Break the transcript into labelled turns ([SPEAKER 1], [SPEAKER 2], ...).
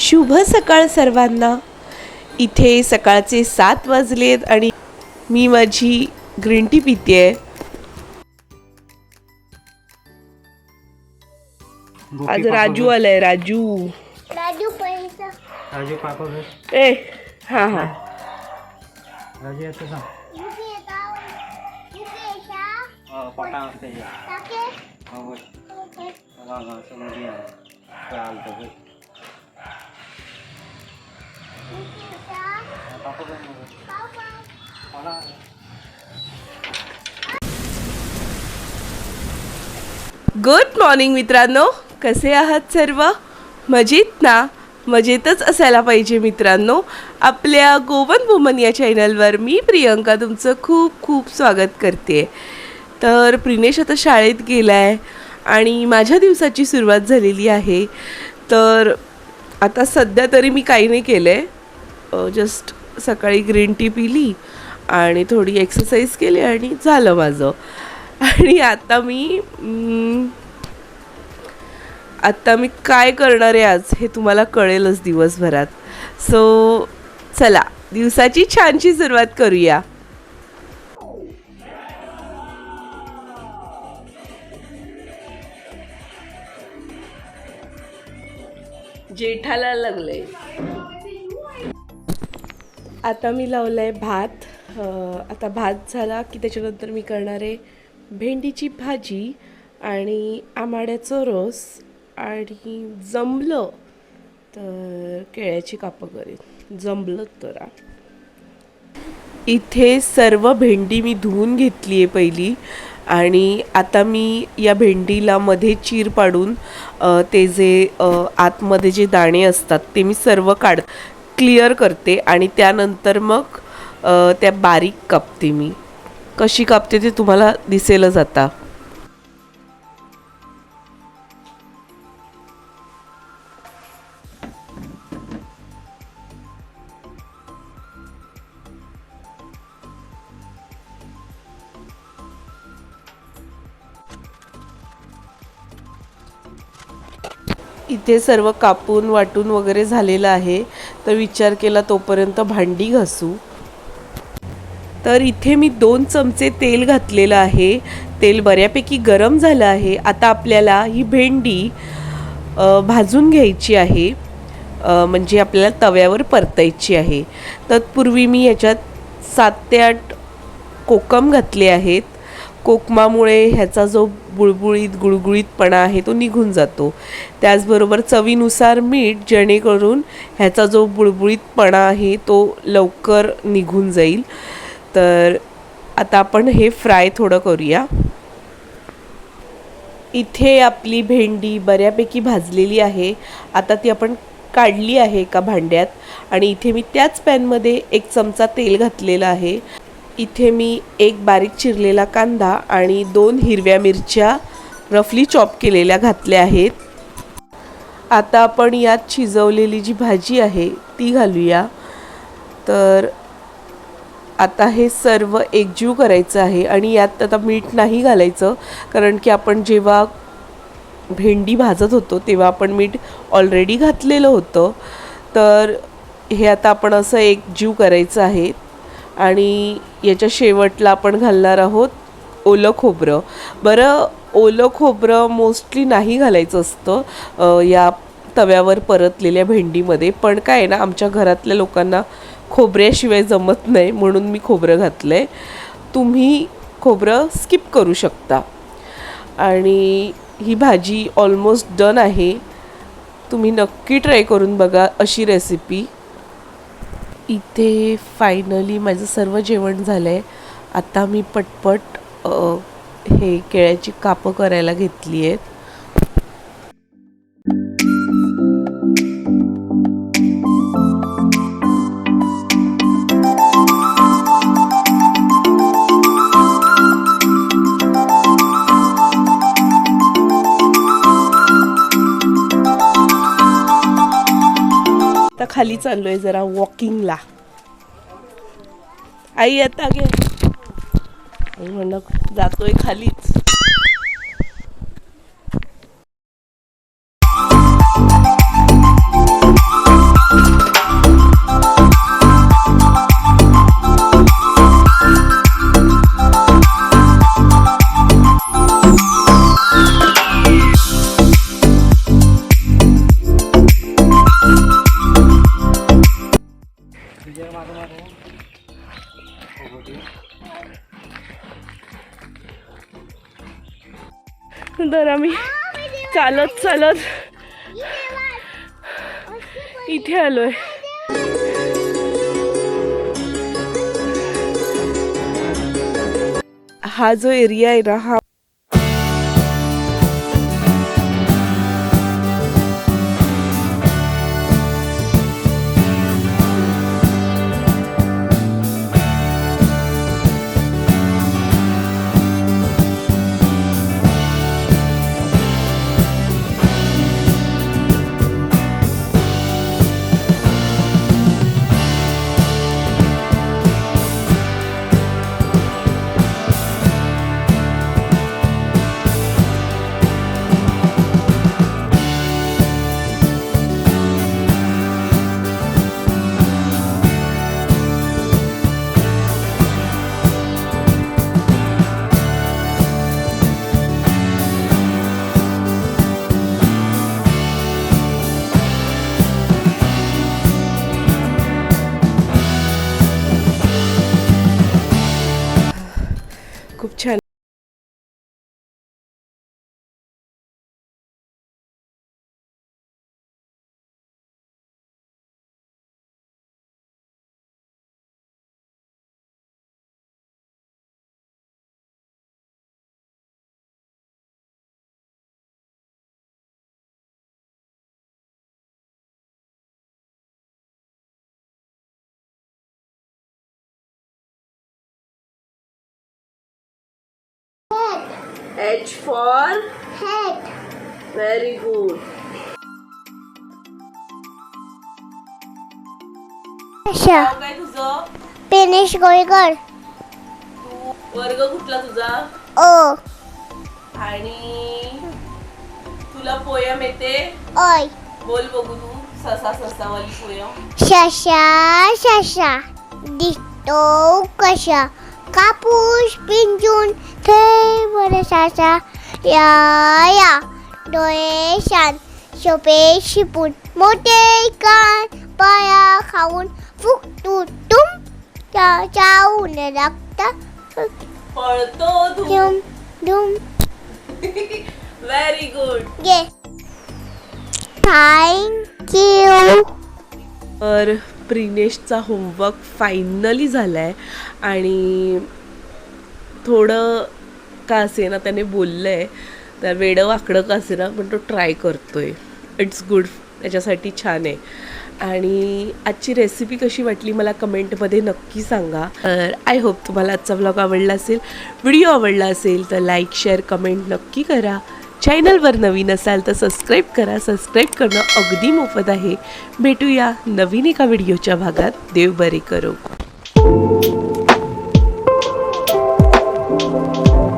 [SPEAKER 1] शुभ सकाळ सर्वांना. इथे सकाळचे सात वाजलेत आणि मी माझी ग्रीन टी पिते आज राजू आलाय राजू.
[SPEAKER 2] राजू पैसा.
[SPEAKER 3] राजू पापा
[SPEAKER 1] ए हा हा.
[SPEAKER 3] राजू सांग
[SPEAKER 2] युके गाव युके शा
[SPEAKER 3] पटा असते
[SPEAKER 2] टाके
[SPEAKER 3] हो बोल
[SPEAKER 2] ओके
[SPEAKER 3] चला गा समोर या चालतं बोल
[SPEAKER 2] युके शा
[SPEAKER 3] पापा घर
[SPEAKER 2] पाव पाव
[SPEAKER 1] गुड मॉर्निंग मित्रांनो. कसे आहात सर्व? मजेत ना? मजेतच असायला पाहिजे मित्रांनो. आपल्या गोवन वुमन या चॅनलवर मी प्रियंका तुमचं खूप खूप स्वागत करते. तर प्रिनेश आता शाळेत गेला आहे आणि माझ्या दिवसाची सुरुवात झालेली आहे. तर आता सध्या तरी मी काही नाही केलं आहे जस्ट सकाळी ग्रीन टी पिली आणि थोडी एक्सरसाइज केली आणि झालं माझं. आणि आता मी आत्ता आता मी काय करणार आहे आज हे तुम्हाला कळेलच दिवसभरात. सो चला दिवसाची छानशी सुरुवात करूया. जेठाला लागलंय. आता मी लावलं आहे भात आता भात झाला की त्याच्यानंतर मी करणार आहे भेंडीची भाजी आणि आमाड्याचं रस आणि जमलं तर केळ्याची कापं करेन. जमलं तर. इथे सर्व भेंडी मी धुवून घेतली आहे पहिली आणि आता मी या भेंडीला मध्ये चीर पाडून ते जे आतमध्ये जे दाणे असतात ते मी सर्व काढ क्लिअर करते आणि त्यानंतर मग त्या बारीक कापते मी. कशी कापते ते तुम्हाला दिसेलच आता. इथे सर्व कापून वाटून वगैरे झालेलं आहे. तर विचार केला तोपर्यंत भांडी घासू. तर इथे मी दोन चमचे तेल घातलेलं आहे. तेल बऱ्यापैकी गरम झालं आहे. आता आपल्याला ही भेंडी भाजून घ्यायची आहे. म्हणजे आपल्याला तव्यावर परतायची आहे. तत्पूर्वी मी याच्यात सात ते आठ कोकम घातले आहेत. कोकमामुळे ह्याचा जो बुळबुळीत गुळगुळीतपणा आहे तो निघून जातो. त्याचबरोबर चवीनुसार मीठ जेणेकरून ह्याचा जो बुळबुळीतपणा आहे तो लवकर निघून जाईल. तर आता आपण हे फ्राय थोडं करूया. इथे आपली भेंडी बऱ्यापैकी भाजलेली आहे. आता ती आपण काढली आहे एका भांड्यात आणि इथे मी त्याच पॅनमध्ये एक चमचा तेल घातलेलं आहे. इथे मी एक बारीक चिरलेला कांदा आणि दोन हिरव्या मिरच्या रफली चॉप केलेल्या घातल्या आहेत. आता आपण यात शिजवलेली जी भाजी आहे ती घालूया. तर आता हे सर्व एकजीव करायचं आहे आणि यात आता मीठ नाही घालायचं कारण की आपण जेव्हा भेंडी भाजत होतो तेव्हा आपण मीठ ऑलरेडी घातलेलं होतं. तर हे आता आपण असं एकजीव करायचं आहे आणि याच्या शेवटला आपण घालणार आहोत ओलं खोबरं. बरं ओलं खोबरं मोस्टली नाही घालायचं असतं या तव्यावर परतलेल्या भेंडीमध्ये. पण काय आहे ना आमच्या घरातल्या लोकांना खोबऱ्याशिवाय जमत नाही म्हणून मी खोबरं घातलं आहे तुम्ही खोबरं स्किप करू शकता. आणि ही भाजी ऑलमोस्ट डन आहे. तुम्ही नक्की ट्राय करून बघा अशी रेसिपी इथे फायनली माझं सर्व जेवण झालं आहे आता मी पटपट हे केळ्याची कापं करायला घेतली आहेत खाली चाललोय जरा वॉकिंगला आई आता घे. म्हणलं जातोय खालीच. तर आम्ही चालत चालत इथे आलो आहे हा जो एरिया आहे ना हा H for
[SPEAKER 2] head
[SPEAKER 1] very good
[SPEAKER 2] अशा
[SPEAKER 1] काय तुझं?
[SPEAKER 2] पेनेश गोळकर
[SPEAKER 1] तू वर्ग कुठला तुझा?
[SPEAKER 2] ओ
[SPEAKER 1] आणि तुला पोयम येते?
[SPEAKER 2] ओय.
[SPEAKER 1] बोल बघू तू. ससा ससावाली पोयम
[SPEAKER 2] शशा शशा. दिसतो कशा? कापूस पिंजून थे बरसाचा या या डोळे शान शोपे शिपून मोठे कान पाया खाऊन फुकटू तुम चावून लागता
[SPEAKER 1] पळतो तू
[SPEAKER 2] दुम दुम
[SPEAKER 1] very good
[SPEAKER 2] gay thank you
[SPEAKER 1] तर प्रिनेशचा होमवर्क फायनली झाला आहे आणि थोडं का असे ना त्याने बोललं आहे तर वेडं वाकडं का असे ना पण तो ट्राय करतो आहे इट्स गुड त्याच्यासाठी छान आहे. आणि आजची रेसिपी कशी वाटली मला कमेंटमध्ये नक्की सांगा. तर आय होप तुम्हाला आजचा ब्लॉग आवडला असेल व्हिडिओ आवडला असेल तर लाईक शेअर कमेंट नक्की करा. चॅनलवर नवीन असाल तर सबस्क्राईब करा. सबस्क्राईब करणं अगदी मोफत आहे. भेटूया नवीन एका व्हिडिओच्या भागात. देव बरे करो.